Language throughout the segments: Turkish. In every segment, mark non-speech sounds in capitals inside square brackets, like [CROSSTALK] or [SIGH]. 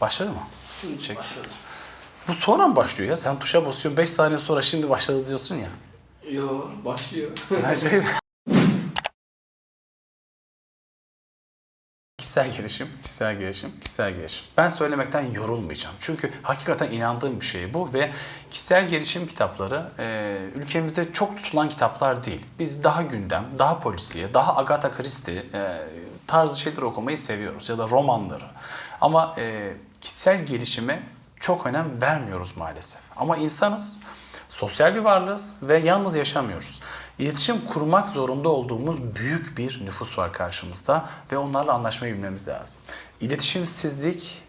Başladı mı? Şimdi Çek. başladı. Bu sonra mı başlıyor ya? Sen tuşa basıyorsun 5 saniye sonra şimdi başladı diyorsun ya. Yo başlıyor. Her [LAUGHS] şey... Kişisel gelişim, kişisel gelişim, kişisel gelişim. Ben söylemekten yorulmayacağım. Çünkü hakikaten inandığım bir şey bu ve kişisel gelişim kitapları e, ülkemizde çok tutulan kitaplar değil. Biz daha gündem, daha polisiye, daha Agatha Christie e, tarzı şeyler okumayı seviyoruz ya da romanları. Ama e, kişisel gelişime çok önem vermiyoruz maalesef. Ama insanız, sosyal bir varlığız ve yalnız yaşamıyoruz. İletişim kurmak zorunda olduğumuz büyük bir nüfus var karşımızda ve onlarla anlaşmayı bilmemiz lazım. İletişimsizlik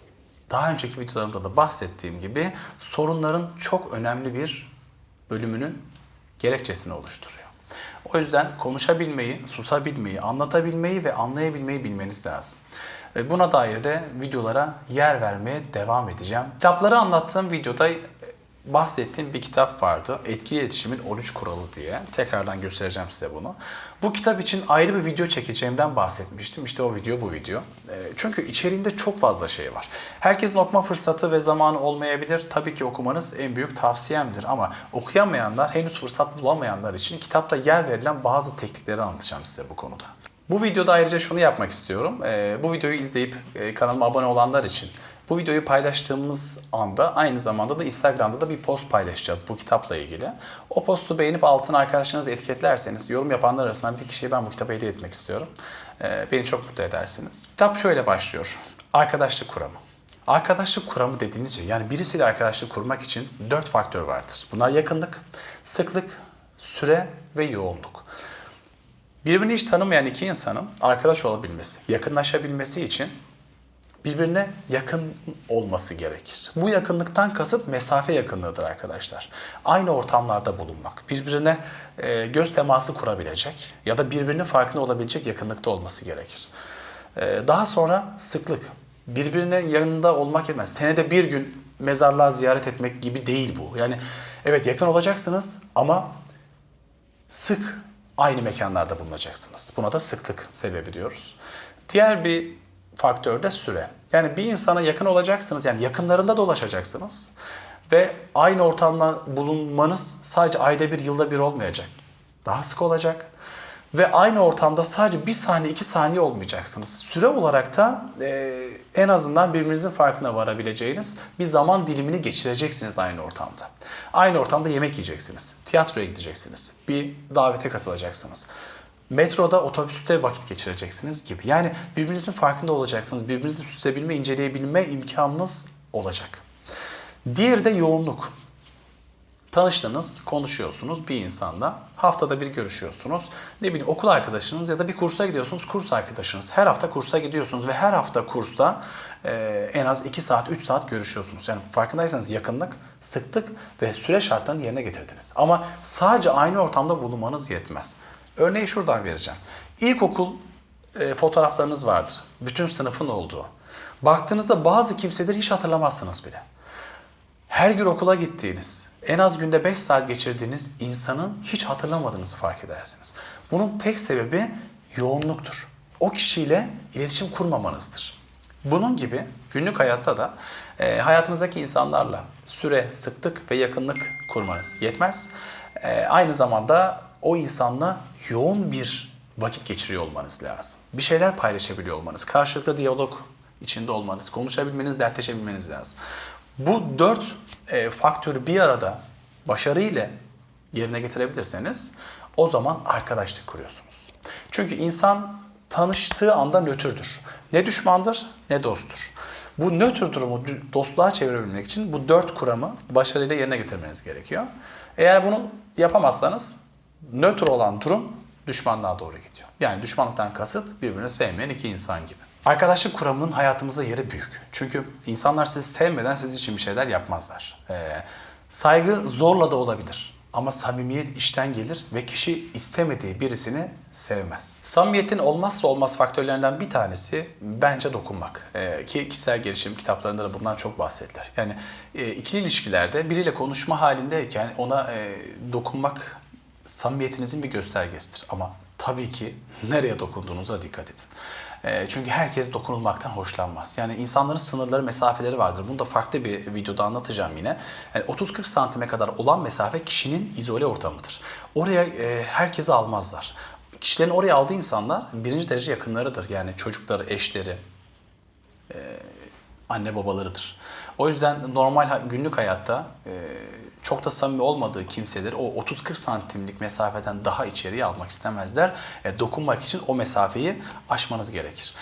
daha önceki videolarımda da bahsettiğim gibi sorunların çok önemli bir bölümünün gerekçesini oluşturuyor. O yüzden konuşabilmeyi, susabilmeyi, anlatabilmeyi ve anlayabilmeyi bilmeniz lazım. Buna dair de videolara yer vermeye devam edeceğim. Kitapları anlattığım videoda bahsettiğim bir kitap vardı. Etkili iletişimin 13 kuralı diye. Tekrardan göstereceğim size bunu. Bu kitap için ayrı bir video çekeceğimden bahsetmiştim. İşte o video bu video. Ee, Çünkü içeriğinde çok fazla şey var. Herkesin okuma fırsatı ve zamanı olmayabilir. Tabii ki okumanız en büyük tavsiyemdir ama okuyamayanlar, henüz fırsat bulamayanlar için kitapta yer verilen bazı teknikleri anlatacağım size bu konuda. Bu videoda ayrıca şunu yapmak istiyorum. Ee, bu videoyu izleyip e, kanalıma abone olanlar için bu videoyu paylaştığımız anda aynı zamanda da Instagram'da da bir post paylaşacağız bu kitapla ilgili. O postu beğenip altına arkadaşlarınızı etiketlerseniz yorum yapanlar arasından bir kişiye ben bu kitabı hediye etmek istiyorum. Ee, beni çok mutlu edersiniz. Kitap şöyle başlıyor. Arkadaşlık kuramı. Arkadaşlık kuramı dediğiniz şey yani birisiyle arkadaşlık kurmak için dört faktör vardır. Bunlar yakınlık, sıklık, süre ve yoğunluk. Birbirini hiç tanımayan iki insanın arkadaş olabilmesi, yakınlaşabilmesi için birbirine yakın olması gerekir. Bu yakınlıktan kasıt mesafe yakınlığıdır arkadaşlar. Aynı ortamlarda bulunmak, birbirine e, göz teması kurabilecek ya da birbirinin farkında olabilecek yakınlıkta olması gerekir. E, daha sonra sıklık. Birbirine yanında olmak yetmez. Senede bir gün mezarlığa ziyaret etmek gibi değil bu. Yani evet yakın olacaksınız ama sık aynı mekanlarda bulunacaksınız. Buna da sıklık sebebi diyoruz. Diğer bir faktör de süre. Yani bir insana yakın olacaksınız, yani yakınlarında dolaşacaksınız. Ve aynı ortamda bulunmanız sadece ayda bir, yılda bir olmayacak. Daha sık olacak. Ve aynı ortamda sadece bir saniye, iki saniye olmayacaksınız. Süre olarak da e, en azından birbirinizin farkına varabileceğiniz bir zaman dilimini geçireceksiniz aynı ortamda. Aynı ortamda yemek yiyeceksiniz, tiyatroya gideceksiniz, bir davete katılacaksınız. Metroda, otobüste vakit geçireceksiniz gibi. Yani birbirinizin farkında olacaksınız. Birbirinizi süzebilme, inceleyebilme imkanınız olacak. Diğeri de yoğunluk. Tanıştınız, konuşuyorsunuz bir insanla. Haftada bir görüşüyorsunuz. Ne bileyim okul arkadaşınız ya da bir kursa gidiyorsunuz, kurs arkadaşınız. Her hafta kursa gidiyorsunuz ve her hafta kursta e, en az 2 saat, 3 saat görüşüyorsunuz. Yani farkındaysanız yakınlık, sıklık ve süre şartlarını yerine getirdiniz. Ama sadece aynı ortamda bulunmanız yetmez. Örneği şuradan vereceğim. İlkokul e, fotoğraflarınız vardır. Bütün sınıfın olduğu. Baktığınızda bazı kimseleri hiç hatırlamazsınız bile. Her gün okula gittiğiniz, en az günde 5 saat geçirdiğiniz insanın hiç hatırlamadığınızı fark edersiniz. Bunun tek sebebi yoğunluktur. O kişiyle iletişim kurmamanızdır. Bunun gibi günlük hayatta da e, hayatınızdaki insanlarla süre, sıklık ve yakınlık kurmanız yetmez. E, aynı zamanda o insanla yoğun bir vakit geçiriyor olmanız lazım. Bir şeyler paylaşabiliyor olmanız, karşılıklı diyalog içinde olmanız, konuşabilmeniz, dertleşebilmeniz lazım. Bu dört e, faktörü bir arada başarıyla yerine getirebilirseniz o zaman arkadaşlık kuruyorsunuz. Çünkü insan tanıştığı anda nötrdür. Ne düşmandır ne dosttur. Bu nötr durumu dostluğa çevirebilmek için bu dört kuramı başarıyla yerine getirmeniz gerekiyor. Eğer bunu yapamazsanız nötr olan durum düşmanlığa doğru gidiyor. Yani düşmanlıktan kasıt birbirini sevmeyen iki insan gibi. Arkadaşlık kuramının hayatımızda yeri büyük. Çünkü insanlar sizi sevmeden siz için bir şeyler yapmazlar. Ee, saygı zorla da olabilir. Ama samimiyet işten gelir ve kişi istemediği birisini sevmez. Samimiyetin olmazsa olmaz faktörlerinden bir tanesi bence dokunmak. Ee, ki kişisel gelişim kitaplarında da bundan çok bahsedilir. Yani e, ikili ilişkilerde biriyle konuşma halindeyken ona e, dokunmak samimiyetinizin bir göstergesidir. Ama tabii ki nereye dokunduğunuza dikkat edin. E, çünkü herkes dokunulmaktan hoşlanmaz. Yani insanların sınırları, mesafeleri vardır. Bunu da farklı bir videoda anlatacağım yine. Yani 30-40 santime kadar olan mesafe kişinin izole ortamıdır. Oraya e, herkesi almazlar. Kişilerin oraya aldığı insanlar birinci derece yakınlarıdır. Yani çocukları, eşleri, anne babalarıdır. O yüzden normal günlük hayatta e, çok da samimi olmadığı kimseleri o 30-40 santimlik mesafeden daha içeriye almak istemezler. E, dokunmak için o mesafeyi aşmanız gerekir.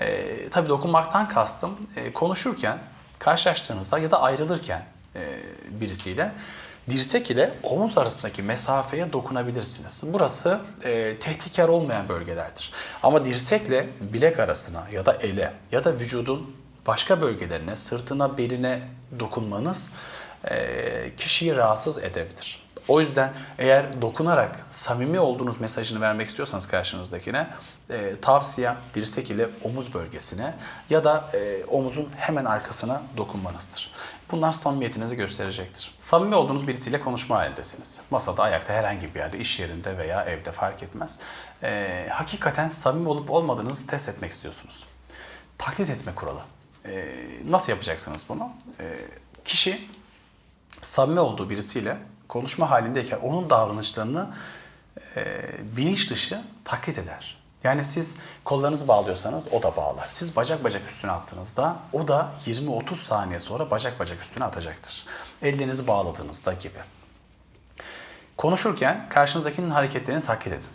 E, tabii dokunmaktan kastım e, konuşurken, karşılaştığınızda ya da ayrılırken e, birisiyle dirsek ile omuz arasındaki mesafeye dokunabilirsiniz. Burası e, tehditkar olmayan bölgelerdir. Ama dirsekle bilek arasına ya da ele ya da vücudun başka bölgelerine, sırtına, beline dokunmanız kişiyi rahatsız edebilir. O yüzden eğer dokunarak samimi olduğunuz mesajını vermek istiyorsanız karşınızdakine e, tavsiyem dirsek ile omuz bölgesine ya da e, omuzun hemen arkasına dokunmanızdır. Bunlar samimiyetinizi gösterecektir. Samimi olduğunuz birisiyle konuşma halindesiniz. Masada, ayakta, herhangi bir yerde, iş yerinde veya evde fark etmez. E, hakikaten samimi olup olmadığınızı test etmek istiyorsunuz. Taklit etme kuralı. E, nasıl yapacaksınız bunu? E, kişi samimi olduğu birisiyle konuşma halindeyken onun davranışlarını e, bilinç dışı taklit eder. Yani siz kollarınızı bağlıyorsanız o da bağlar. Siz bacak bacak üstüne attığınızda o da 20-30 saniye sonra bacak bacak üstüne atacaktır. Ellerinizi bağladığınızda gibi. Konuşurken karşınızdakinin hareketlerini taklit edin.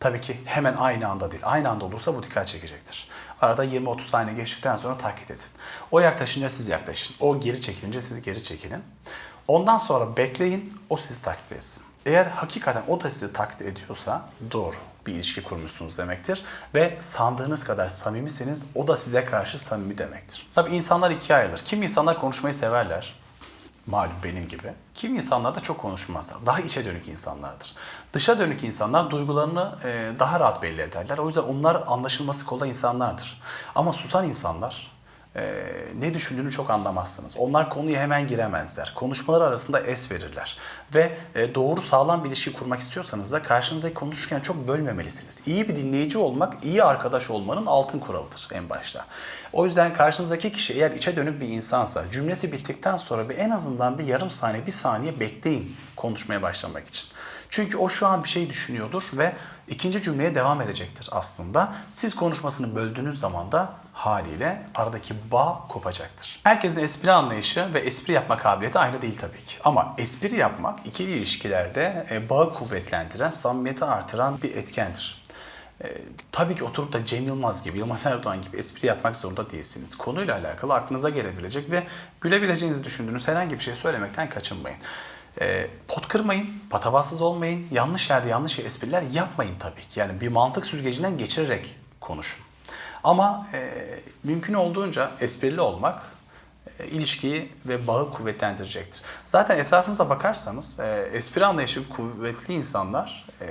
Tabii ki hemen aynı anda değil. Aynı anda olursa bu dikkat çekecektir. Arada 20-30 saniye geçtikten sonra taklit edin. O yaklaşınca siz yaklaşın. O geri çekilince siz geri çekilin. Ondan sonra bekleyin, o sizi taklit etsin. Eğer hakikaten o da sizi taklit ediyorsa doğru bir ilişki kurmuşsunuz demektir. Ve sandığınız kadar samimisiniz, o da size karşı samimi demektir. Tabii insanlar ikiye ayrılır. Kim insanlar konuşmayı severler, malum benim gibi. Kim insanlar da çok konuşmazlar. Daha içe dönük insanlardır. Dışa dönük insanlar duygularını e, daha rahat belli ederler. O yüzden onlar anlaşılması kolay insanlardır. Ama susan insanlar e, ne düşündüğünü çok anlamazsınız. Onlar konuya hemen giremezler. Konuşmalar arasında es verirler. Ve e, doğru sağlam bir ilişki kurmak istiyorsanız da karşınızdaki konuşurken çok bölmemelisiniz. İyi bir dinleyici olmak, iyi arkadaş olmanın altın kuralıdır en başta. O yüzden karşınızdaki kişi eğer içe dönük bir insansa cümlesi bittikten sonra bir en azından bir yarım saniye, bir saniye bekleyin konuşmaya başlamak için. Çünkü o şu an bir şey düşünüyordur ve ikinci cümleye devam edecektir aslında. Siz konuşmasını böldüğünüz zaman da haliyle aradaki bağ kopacaktır. Herkesin espri anlayışı ve espri yapma kabiliyeti aynı değil tabii ki. Ama espri yapmak ikili ilişkilerde e, bağı kuvvetlendiren, samimiyeti artıran bir etkendir. E, tabii ki oturup da Cem Yılmaz gibi, Yılmaz Erdoğan gibi espri yapmak zorunda değilsiniz. Konuyla alakalı aklınıza gelebilecek ve gülebileceğinizi düşündüğünüz herhangi bir şey söylemekten kaçınmayın. E, pot kırmayın, patavatsız olmayın, yanlış yerde yanlış espriler yapmayın tabii ki. Yani bir mantık süzgecinden geçirerek konuşun. Ama e, mümkün olduğunca esprili olmak e, ilişkiyi ve bağı kuvvetlendirecektir. Zaten etrafınıza bakarsanız e, espri anlayışı kuvvetli insanlar e,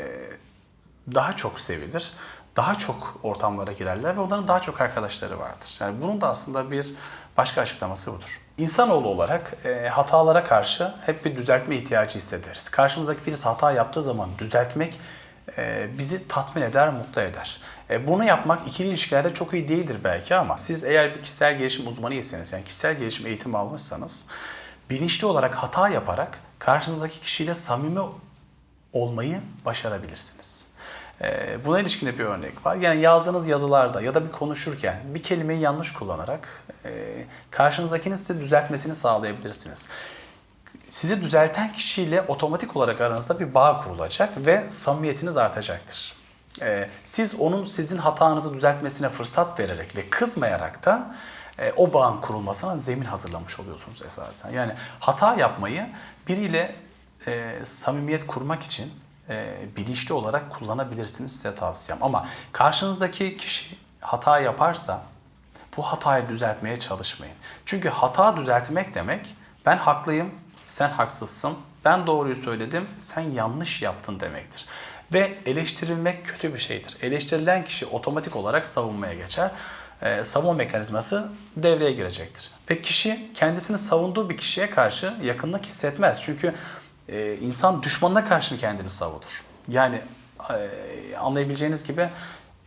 daha çok sevilir, daha çok ortamlara girerler ve onların daha çok arkadaşları vardır. Yani bunun da aslında bir başka açıklaması budur. İnsanoğlu olarak e, hatalara karşı hep bir düzeltme ihtiyacı hissederiz. Karşımızdaki birisi hata yaptığı zaman düzeltmek e, bizi tatmin eder, mutlu eder. E, bunu yapmak ikili ilişkilerde çok iyi değildir belki ama siz eğer bir kişisel gelişim uzmanıysanız, yani kişisel gelişim eğitimi almışsanız, bilinçli olarak hata yaparak karşınızdaki kişiyle samimi olmayı başarabilirsiniz. Ee, buna ilişkin de bir örnek var. Yani yazdığınız yazılarda ya da bir konuşurken bir kelimeyi yanlış kullanarak e, karşınızdakinin size düzeltmesini sağlayabilirsiniz. Sizi düzelten kişiyle otomatik olarak aranızda bir bağ kurulacak ve samimiyetiniz artacaktır. Ee, siz onun sizin hatanızı düzeltmesine fırsat vererek ve kızmayarak da e, o bağın kurulmasına zemin hazırlamış oluyorsunuz esasen. Yani hata yapmayı biriyle e, samimiyet kurmak için e, bilinçli olarak kullanabilirsiniz size tavsiyem. Ama karşınızdaki kişi hata yaparsa bu hatayı düzeltmeye çalışmayın. Çünkü hata düzeltmek demek ben haklıyım, sen haksızsın, ben doğruyu söyledim, sen yanlış yaptın demektir. Ve eleştirilmek kötü bir şeydir. Eleştirilen kişi otomatik olarak savunmaya geçer. Ee, savunma mekanizması devreye girecektir. Ve kişi kendisini savunduğu bir kişiye karşı yakınlık hissetmez. Çünkü e, insan düşmanına karşı kendini savunur. Yani e, anlayabileceğiniz gibi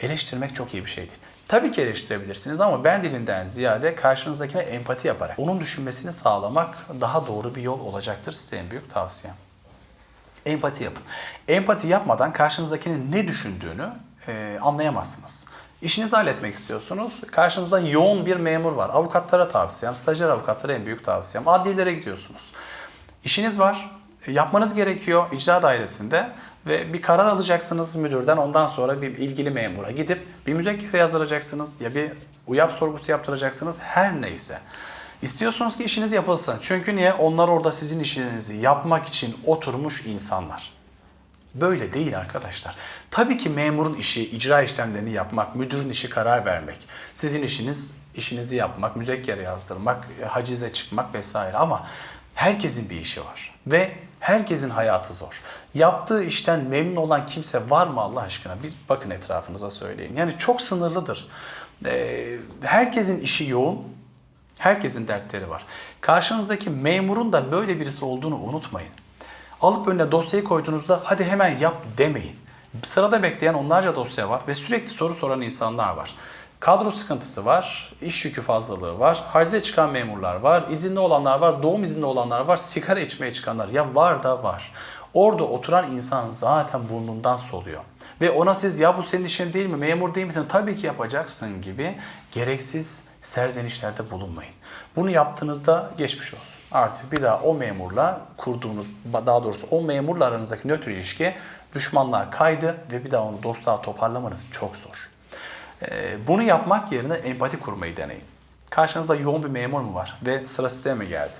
eleştirmek çok iyi bir şey değil. Tabii ki eleştirebilirsiniz ama ben dilinden ziyade karşınızdakine empati yaparak onun düşünmesini sağlamak daha doğru bir yol olacaktır size en büyük tavsiyem. Empati yapın. Empati yapmadan karşınızdakinin ne düşündüğünü e, anlayamazsınız. İşinizi halletmek istiyorsunuz. Karşınızda yoğun bir memur var. Avukatlara tavsiyem, stajyer avukatlara en büyük tavsiyem. Adliyelere gidiyorsunuz. İşiniz var. e, Yapmanız gerekiyor icra dairesinde ve bir karar alacaksınız müdürden. Ondan sonra bir ilgili memura gidip bir müzekkere yazdıracaksınız ya bir uyap sorgusu yaptıracaksınız. Her neyse. İstiyorsunuz ki işiniz yapılsın. Çünkü niye? Onlar orada sizin işinizi yapmak için oturmuş insanlar. Böyle değil arkadaşlar. Tabii ki memurun işi icra işlemlerini yapmak, müdürün işi karar vermek. Sizin işiniz işinizi yapmak, müzekkere yazdırmak, e, hacize çıkmak vesaire ama herkesin bir işi var ve herkesin hayatı zor. Yaptığı işten memnun olan kimse var mı Allah aşkına? Biz bakın etrafınıza söyleyin. Yani çok sınırlıdır. Ee, herkesin işi yoğun, Herkesin dertleri var. Karşınızdaki memurun da böyle birisi olduğunu unutmayın. Alıp önüne dosyayı koyduğunuzda hadi hemen yap demeyin. Sırada bekleyen onlarca dosya var ve sürekli soru soran insanlar var. Kadro sıkıntısı var, iş yükü fazlalığı var, hacize çıkan memurlar var, izinli olanlar var, doğum izinli olanlar var, sigara içmeye çıkanlar. Ya var da var. Orada oturan insan zaten burnundan soluyor. Ve ona siz ya bu senin işin değil mi, memur değil misin, tabii ki yapacaksın gibi gereksiz serzenişlerde bulunmayın. Bunu yaptığınızda geçmiş olsun. Artık bir daha o memurla kurduğunuz, daha doğrusu o memurla aranızdaki nötr ilişki düşmanlığa kaydı ve bir daha onu dostluğa toparlamanız çok zor. Ee, Bunu yapmak yerine empati kurmayı deneyin. Karşınızda yoğun bir memur mu var ve sıra size mi geldi?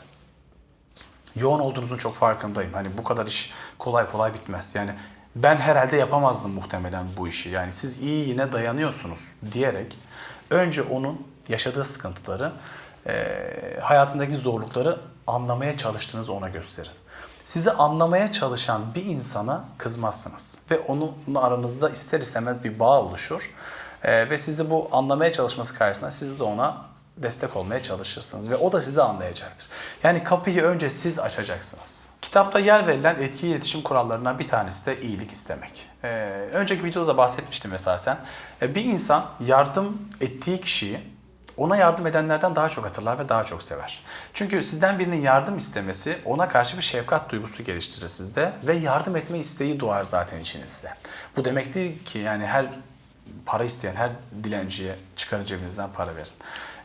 yoğun olduğunuzun çok farkındayım. Hani bu kadar iş kolay kolay bitmez. Yani ben herhalde yapamazdım muhtemelen bu işi. Yani siz iyi yine dayanıyorsunuz diyerek önce onun yaşadığı sıkıntıları, eee, hayatındaki zorlukları anlamaya çalıştığınızı ona gösterin. Sizi anlamaya çalışan bir insana kızmazsınız ve onunla aranızda ister istemez bir bağ oluşur Eee, ve sizi bu anlamaya çalışması karşısında siz de ona destek olmaya çalışırsınız ve o da sizi anlayacaktır. Yani kapıyı önce siz açacaksınız. Kitapta yer verilen etkili iletişim kurallarından bir tanesi de iyilik istemek. Ee, önceki videoda da bahsetmiştim esasen. Ee, bir insan yardım ettiği kişiyi ona yardım edenlerden daha çok hatırlar ve daha çok sever. Çünkü sizden birinin yardım istemesi ona karşı bir şefkat duygusu geliştirir sizde ve yardım etme isteği doğar zaten içinizde. Bu demek değil ki yani her para isteyen her dilenciye çıkarın cebinizden para verin.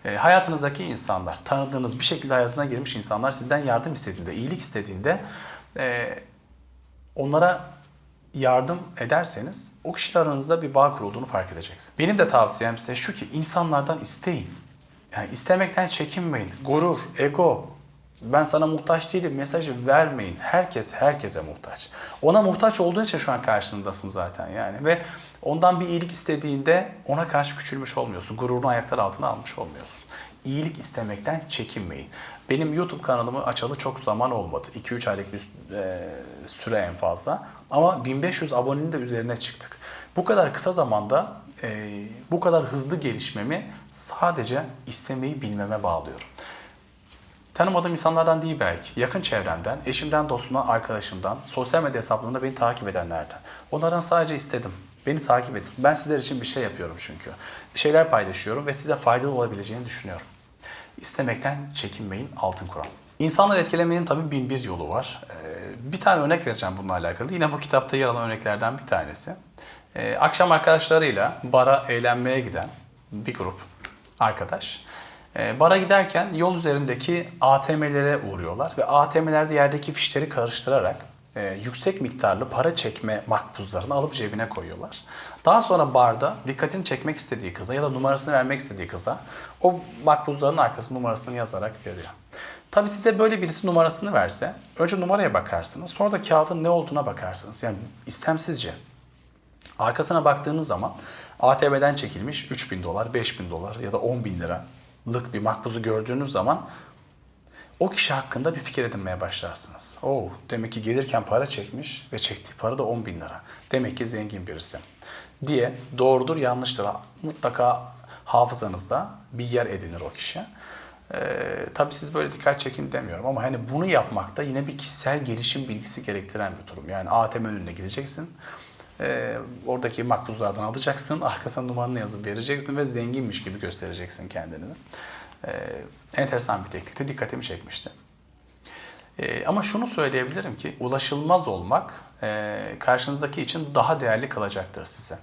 E, hayatınızdaki insanlar, tanıdığınız bir şekilde hayatına girmiş insanlar sizden yardım istediğinde, iyilik istediğinde e, onlara yardım ederseniz o kişiler aranızda bir bağ kurulduğunu fark edeceksiniz. Benim de tavsiyem size şu ki insanlardan isteyin. Yani istemekten çekinmeyin. Gurur, ego, ben sana muhtaç değilim mesajı vermeyin. Herkes herkese muhtaç. Ona muhtaç olduğun için şu an karşısındasın zaten yani. Ve ondan bir iyilik istediğinde ona karşı küçülmüş olmuyorsun. Gururunu ayaklar altına almış olmuyorsun. İyilik istemekten çekinmeyin. Benim YouTube kanalımı açalı çok zaman olmadı. 2-3 aylık bir e, süre en fazla. Ama 1500 abonenin de üzerine çıktık. Bu kadar kısa zamanda e, bu kadar hızlı gelişmemi sadece istemeyi bilmeme bağlıyorum. Tanımadığım insanlardan değil belki. Yakın çevremden, eşimden, dostumdan, arkadaşımdan, sosyal medya hesaplarında beni takip edenlerden. Onlardan sadece istedim. Beni takip edin. Ben sizler için bir şey yapıyorum çünkü. Bir şeyler paylaşıyorum ve size faydalı olabileceğini düşünüyorum. İstemekten çekinmeyin altın kural. İnsanları etkilemenin tabii bin bir yolu var. Ee, Bir tane örnek vereceğim bununla alakalı. Yine bu kitapta yer alan örneklerden bir tanesi. Ee, Akşam arkadaşlarıyla bara eğlenmeye giden bir grup arkadaş. Ee, Bara giderken yol üzerindeki ATM'lere uğruyorlar ve ATM'lerde yerdeki fişleri karıştırarak e, yüksek miktarlı para çekme makbuzlarını alıp cebine koyuyorlar. Daha sonra barda dikkatini çekmek istediği kıza ya da numarasını vermek istediği kıza o makbuzların arkasına numarasını yazarak veriyor. Tabii size böyle birisi numarasını verse önce numaraya bakarsınız sonra da kağıdın ne olduğuna bakarsınız. Yani istemsizce. Arkasına baktığınız zaman ATM'den çekilmiş 3000 dolar, 5000 dolar ya da 10 bin liralık bir makbuzu gördüğünüz zaman o kişi hakkında bir fikir edinmeye başlarsınız. Oo, demek ki gelirken para çekmiş ve çektiği para da 10 bin lira. Demek ki zengin birisi. Diye doğrudur yanlıştır mutlaka hafızanızda bir yer edinir o kişi. Ee, tabii siz böyle dikkat çekin demiyorum ama hani bunu yapmakta yine bir kişisel gelişim bilgisi gerektiren bir durum. Yani ATM önüne gideceksin. Ee, oradaki makbuzlardan alacaksın, arkasına numaranı yazıp vereceksin ve zenginmiş gibi göstereceksin kendini. Ee, enteresan bir teknikti, dikkatimi çekmişti. Ee, ama şunu söyleyebilirim ki ulaşılmaz olmak e, karşınızdaki için daha değerli kılacaktır size.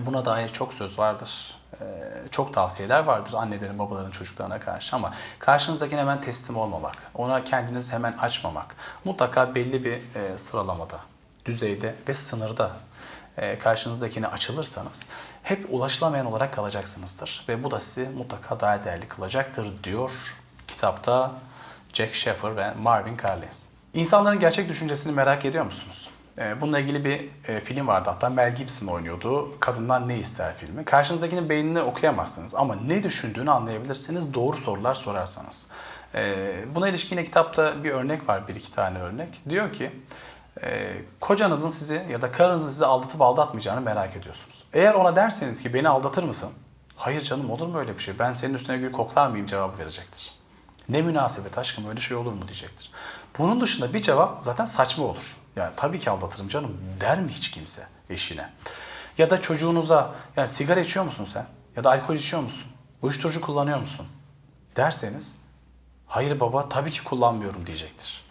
Buna dair çok söz vardır. Ee, çok tavsiyeler vardır annelerin, babaların çocuklarına karşı ama karşınızdakine hemen teslim olmamak, ona kendinizi hemen açmamak, mutlaka belli bir e, sıralamada, düzeyde ve sınırda e, karşınızdakine açılırsanız hep ulaşılamayan olarak kalacaksınızdır. Ve bu da sizi mutlaka daha değerli kılacaktır diyor kitapta Jack Sheffer ve Marvin Carlins. İnsanların gerçek düşüncesini merak ediyor musunuz? Ee, Bununla ilgili bir e, film vardı hatta Mel Gibson oynuyordu. Kadınlar Ne İster filmi. Karşınızdakinin beynini okuyamazsınız ama ne düşündüğünü anlayabilirsiniz doğru sorular sorarsanız. Buna ilişkin yine kitapta bir örnek var, bir iki tane örnek. Diyor ki, e, kocanızın sizi ya da karınızın sizi aldatıp aldatmayacağını merak ediyorsunuz. Eğer ona derseniz ki beni aldatır mısın? Hayır canım olur mu öyle bir şey? Ben senin üstüne gül koklar mıyım cevabı verecektir. Ne münasebet aşkım öyle şey olur mu diyecektir. Bunun dışında bir cevap zaten saçma olur. Yani tabii ki aldatırım canım der mi hiç kimse eşine? Ya da çocuğunuza yani sigara içiyor musun sen? Ya da alkol içiyor musun? Uyuşturucu kullanıyor musun? Derseniz hayır baba tabii ki kullanmıyorum diyecektir.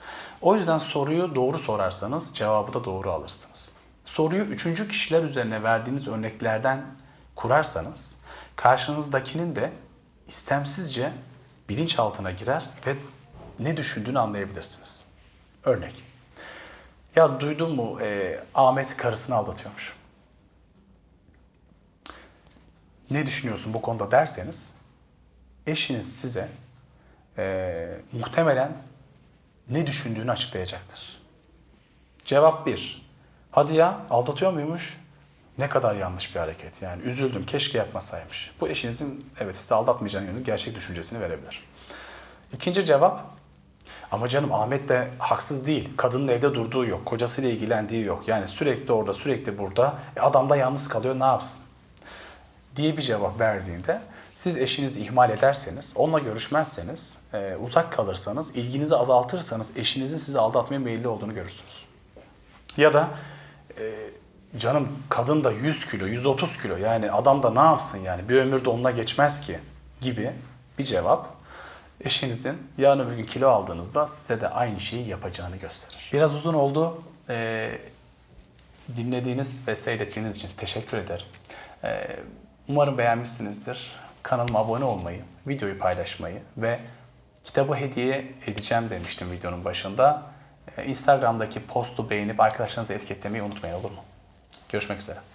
O yüzden soruyu doğru sorarsanız cevabı da doğru alırsınız. Soruyu üçüncü kişiler üzerine verdiğiniz örneklerden kurarsanız karşınızdakinin de istemsizce bilinçaltına girer ve ne düşündüğünü anlayabilirsiniz. Örnek. Ya duydun mu e, Ahmet karısını aldatıyormuş. Ne düşünüyorsun bu konuda derseniz eşiniz size e, muhtemelen ne düşündüğünü açıklayacaktır. Cevap 1. Hadi ya aldatıyor muymuş? Ne kadar yanlış bir hareket. Yani üzüldüm keşke yapmasaymış. Bu eşinizin evet sizi aldatmayacağını yönelik gerçek düşüncesini verebilir. İkinci cevap ama canım Ahmet de haksız değil. Kadının evde durduğu yok. Kocasıyla ilgilendiği yok. Yani sürekli orada sürekli burada. E adam da yalnız kalıyor ne yapsın? Diye bir cevap verdiğinde siz eşinizi ihmal ederseniz, onunla görüşmezseniz, e, uzak kalırsanız, ilginizi azaltırsanız eşinizin sizi aldatmaya meyilli olduğunu görürsünüz. Ya da e, canım kadın da 100 kilo, 130 kilo yani adam da ne yapsın yani bir ömür de onunla geçmez ki gibi bir cevap eşinizin yarın öbür gün kilo aldığınızda size de aynı şeyi yapacağını gösterir. Biraz uzun oldu. E, dinlediğiniz ve seyrettiğiniz için teşekkür ederim. Ee, Umarım beğenmişsinizdir. Kanalıma abone olmayı, videoyu paylaşmayı ve kitabı hediye edeceğim demiştim videonun başında. Ee, Instagram'daki postu beğenip arkadaşlarınızı etiketlemeyi unutmayın olur mu? Görüşmek üzere.